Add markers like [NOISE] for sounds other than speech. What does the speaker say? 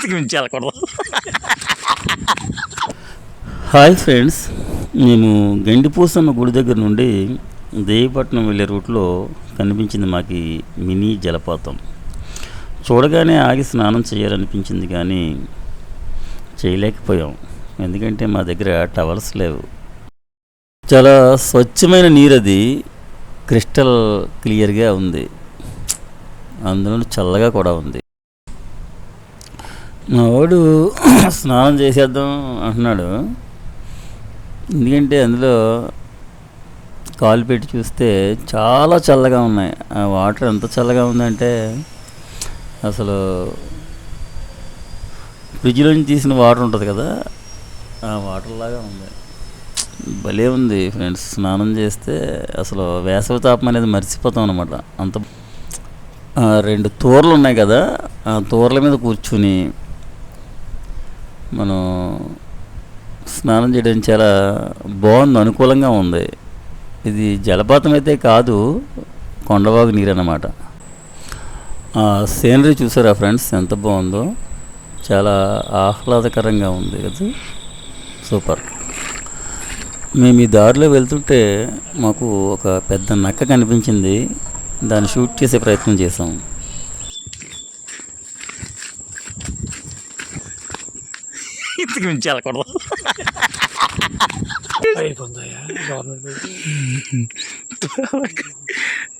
ఇంతకు మించి వెళ్ళకూడదు. హాయ్ ఫ్రెండ్స్ మేము గండిపూసమ్మ గుడి దగ్గర నుండి దేవిపట్నం వెళ్ళే రూట్లో కనిపించింది మాకు మినీ జలపాతం. చూడగానే ఆగి స్నానం చేయాలనిపించింది కానీ చేయలేకపోయాం. ఎందుకంటే మా దగ్గర టవల్స్ లేవు. చాలా స్వచ్ఛమైన నీరు అది. క్రిస్టల్ క్లియర్గా ఉంది. అందులో చల్లగా కూడా ఉంది. మా వాడు [CLEARS THROAT] స్నానం చేసేద్దాం అంటున్నాడు. ఎందుకంటే అందులో కాలు పెట్టి చూస్తే చాలా చల్లగా ఉన్నాయి. ఆ వాటర్ ఎంత చల్లగా ఉందంటే అసలు ఫ్రిడ్జ్లో నుంచి తీసిన వాటర్ ఉంటుంది కదా ఆ వాటర్ లాగా ఉంది. భలే ఉంది ఫ్రెండ్స్ స్నానం చేస్తే అసలు వేసవి తాపం అనేది మర్చిపోతాం అనమాట అంత ఆ, రెండు తోరలు ఉన్నాయి కదా ఆ తోరల మీద కూర్చుని మనం స్నానం చేయడం చాలా బాగుంది అనుకూలంగా ఉంది. ఇది జలపాతం అయితే కాదు కొండవాగు నీరు అన్నమాట. ఆ సీనరీ చూసారా ఫ్రెండ్స్? ఎంత బాగుందో. చాలా ఆహ్లాదకరంగా ఉంది కదా. సూపర్. మేము ఈ దారిలో వెళ్తుంటే మాకు ఒక పెద్ద నక్క కనిపించింది. దాన్ని షూట్ చేసే ప్రయత్నం చేసాం ఇంతకు మించి వెళ్ళకూడదు. అయిపోయిందయ్యా. గవర్నమెంట్